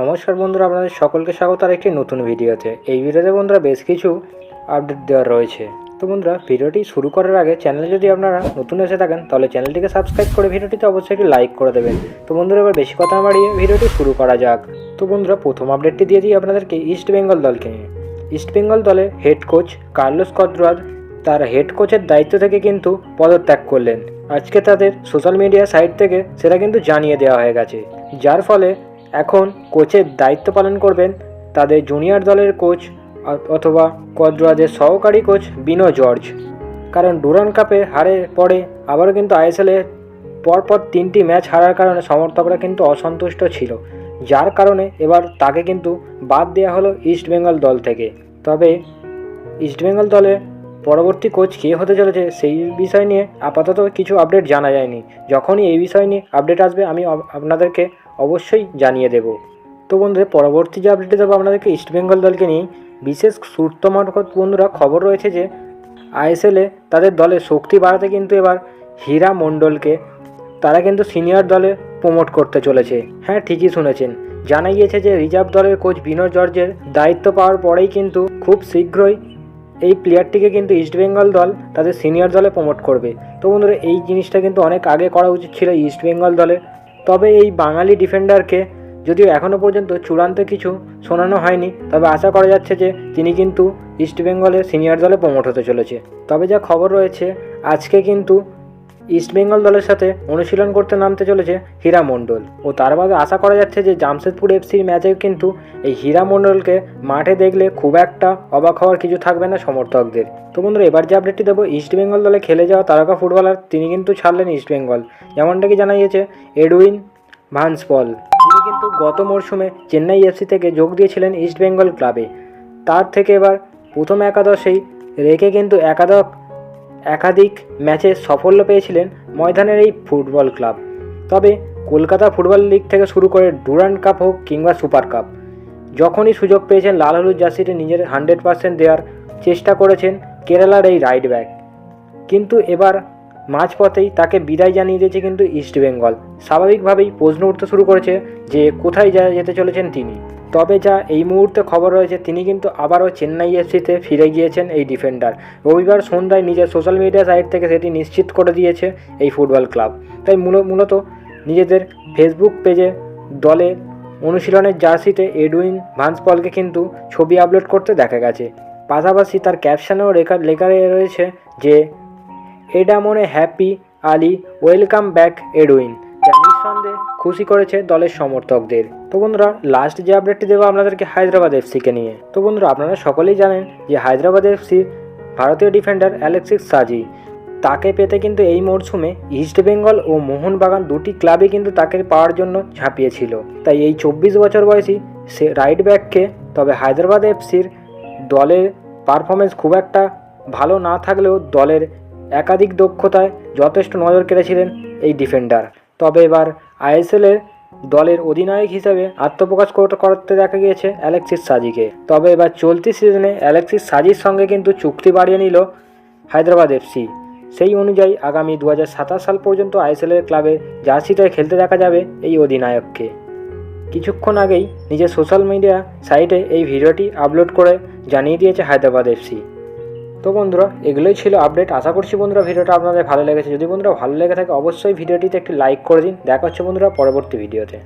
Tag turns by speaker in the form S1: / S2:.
S1: নমস্কার বন্ধুরা, আপনাদের সকলকে স্বাগত আর একটি নতুন ভিডিওতে। এই ভিডিওতে বন্ধুরা বেশ কিছু আপডেট দেওয়ার রয়েছে। তো বন্ধুরা, ভিডিওটি শুরু করার আগে চ্যানেলে যদি আপনারা নতুন এসে থাকেন, তাহলে চ্যানেলটিকে সাবস্ক্রাইব করে ভিডিওটিতে অবশ্যই একটি লাইক করে দেবেন। তো বন্ধুরা, এবার বেশি কথা বাড়িয়ে ভিডিওটি শুরু করা যাক। তো বন্ধুরা, প্রথম আপডেটটি দিয়ে দিই আপনাদেরকে ইস্ট বেঙ্গল দলকে নিয়ে। ইস্ট বেঙ্গল দলের হেড কোচ কার্লোস কদ্রাদ তার হেড কোচের দায়িত্ব থেকে কিন্তু পদত্যাগ করলেন। আজকে তাদের সোশ্যাল মিডিয়া সাইট থেকে সেটা কিন্তু জানিয়ে দেওয়া হয়ে গেছে। যার ফলে এখন কোচের দায়িত্ব পালন করবেন তাদের জুনিয়র দলের কোচ অথবা কদ্রাদের সহকারী কোচ বিনো জর্জ। কারণ ডুরান কাপে হারের পরে আবারও কিন্তু আইএসএলে পরপর তিনটি ম্যাচ হারার কারণে সমর্থকরা কিন্তু অসন্তুষ্ট ছিল। যার কারণে এবার তাকে কিন্তু বাদ দেওয়া হলো ইস্ট বেঙ্গল দল থেকে। তবে ইস্টবেঙ্গল দলে পরবর্তী কোচ কে হতে চলেছে সেই বিষয় নিয়ে আপাতত কিছু আপডেট জানা যায়নি। যখনই এই বিষয় নিয়ে আপডেট আসবে, আমি আপনাদেরকে অবশ্যই জানিয়ে দেব। তো বন্ধুরা, পরবর্তী যে আপডেট দেবো আপনাদেরকে ইস্টবেঙ্গল দলকে নিয়ে, বিশেষ সূত্র মারফত বন্ধুরা, খবর রয়েছে যে আইএসএলে তাদের দলের শক্তি বাড়াতে কিন্তু এবার হীরা মণ্ডলকে, তারা কিন্তু সিনিয়র দলে প্রমোট করতে চলেছে। হ্যাঁ ঠিকই শুনেছেন। জানা গিয়েছে যে, রিজার্ভ দলের কোচ বিনোদ জর্জের দায়িত্ব পাওয়ার পরেই কিন্তু খুব শীঘ্রই এই প্লেয়ারটিকে কিন্তু ইস্টবেঙ্গল দল তাদের সিনিয়র দলে প্রমোট করবে। তো বন্ধুরা, এই জিনিসটা কিন্তু অনেক আগে করা উচিত ছিল ইস্টবেঙ্গল দলে তবে এই বাঙালি ডিফেন্ডারকে যদিও এখনও পর্যন্ত চূড়ান্ত কিছু শোনানো হয়নি, তবে আশা করা যাচ্ছে যে তিনি কিন্তু ইস্টবেঙ্গলের সিনিয়র দলে প্রমোট হতে চলেছে। তবে যা খবর রয়েছে, আজকে কিন্তু ইস্টবেঙ্গল দলের সাথে অনুশীলন করতে নামতে চলেছে হীরা মণ্ডল ও তার বাদে আশা করা যাচ্ছে যে জামশেদপুর এফসির ম্যাচেও কিন্তু এই হীরা মণ্ডলকে মাঠে দেখলে খুব একটা অবাক হওয়ার কিছু থাকবে না সমর্থকদের। তো বন্ধুরা, এবার যে আপডেটটি দেবো ইস্টবেঙ্গল দলে খেলে যাওয়া তারকা ফুটবলার তিনি কিন্তু ছাড়লেন ইস্টবেঙ্গল যেমনটা কি জানা গিয়েছে? এডউইন ভান্সপল। তিনি কিন্তু গত মরশুমে চেন্নাই এফসি থেকে যোগ দিয়েছিলেন ইস্টবেঙ্গল ক্লাবে। তার থেকে এবার প্রথম একাদশেই রেখে কিন্তু একাদশ একাধিক ম্যাচে সাফল্য পেয়েছিলেন ময়দানের এই ফুটবল ক্লাব। তবে কলকাতা ফুটবল লিগ থেকে শুরু করে ডুরান্ড কাপ হোক কিংবা সুপার কাপ, যখনই সুযোগ পেয়েছেন লাল হলুদ জার্সিটি নিজের হান্ড্রেড পার্সেন্ট দেওয়ার চেষ্টা করেছেন কেরালার এই রাইট ব্যাক। কিন্তু এবার মাঝপথেই তাকে বিদায় জানিয়ে দিয়েছে কিন্তু ইস্টবেঙ্গল স্বাভাবিকভাবেই প্রশ্ন উঠতে শুরু করেছে যে, কোথায় যেতে চলেছেন তিনি? তবে যা এই মুহূর্তে খবর রয়েছে, তিনি কিন্তু আবারও চেন্নাই এফসিতে ফিরে গিয়েছেন এই ডিফেন্ডার। রবিবার সন্ধ্যায় নিজের সোশ্যাল মিডিয়া সাইট থেকে সেটি নিশ্চিত করে দিয়েছে এই ফুটবল ক্লাব। তাই মূল- মূলত নিজেদের ফেসবুক পেজে দলে অনুশীলনের জার্সিতে এডুইন ভান্সপলকে কিন্তু ছবি আপলোড করতে দেখা গেছে। পাশাপাশি তার ক্যাপশানেও লেখা লেখা রয়েছে যে এটা মনে happy, Ali, welcome back, Edwin. যা নিঃসন্দেহে খুশি করেছে দলের সমর্থকদের। তো বন্ধুরা লাস্ট যে আপডেটটি দেবো আপনাদেরকে হায়দ্রাবাদ এফসিকে নিয়ে। তো বন্ধুরা, আপনারা সকলেই জানেন যে হায়দ্রাবাদ এফসির ভারতীয় ডিফেন্ডার অ্যালেক্সিস সাজি তাকে পেতে কিন্তু এই মরশুমে ইস্টবেঙ্গল ও মোহনবাগান দুটি ক্লাবই কিন্তু তাকে পাওয়ার জন্য ঝাঁপিয়েছিল। তাই এই চব্বিশ বছর বয়সী সে রাইট ব্যাককে তবে হায়দ্রাবাদ এফসির দলের পারফরমেন্স খুব একটা ভালো না থাকলেও দলের একাধিক দক্ষতায় যথেষ্ট নজর কেড়েছিলেন এই ডিফেন্ডার। তবে এবার আইএসএলের দলের অধিনায়ক হিসেবে আত্মপ্রকাশ করতে দেখা গিয়েছে অ্যালেক্সিস সাজিকে। তবে এবার চলতি সিজনে অ্যালেক্সিস সাজির সঙ্গে কিন্তু চুক্তি বাড়িয়ে নিল হায়দ্রাবাদ এফসি। সেই অনুযায়ী আগামী দু হাজার সাতাশ সাল পর্যন্ত আইএসএলের ক্লাবে জার্সিতে খেলতে দেখা যাবে এই অধিনায়ককে। কিছুক্ষণ আগেই নিজের সোশ্যাল মিডিয়া সাইটে এই ভিডিওটি আপলোড করে জানিয়ে দিয়েছে হায়দ্রাবাদ এফসি। তো বন্ধুরা, এগুলোই ছিল আপডেট আশা করছি বন্ধুরা ভিডিওটা আপনাদের ভালো লেগেছে। যদি বন্ধুরা ভালো লেগে থাকে, অবশ্যই ভিডিওটিতে একটি লাইক করে দিন। দেখা হচ্ছে বন্ধুরা পরবর্তী ভিডিওতে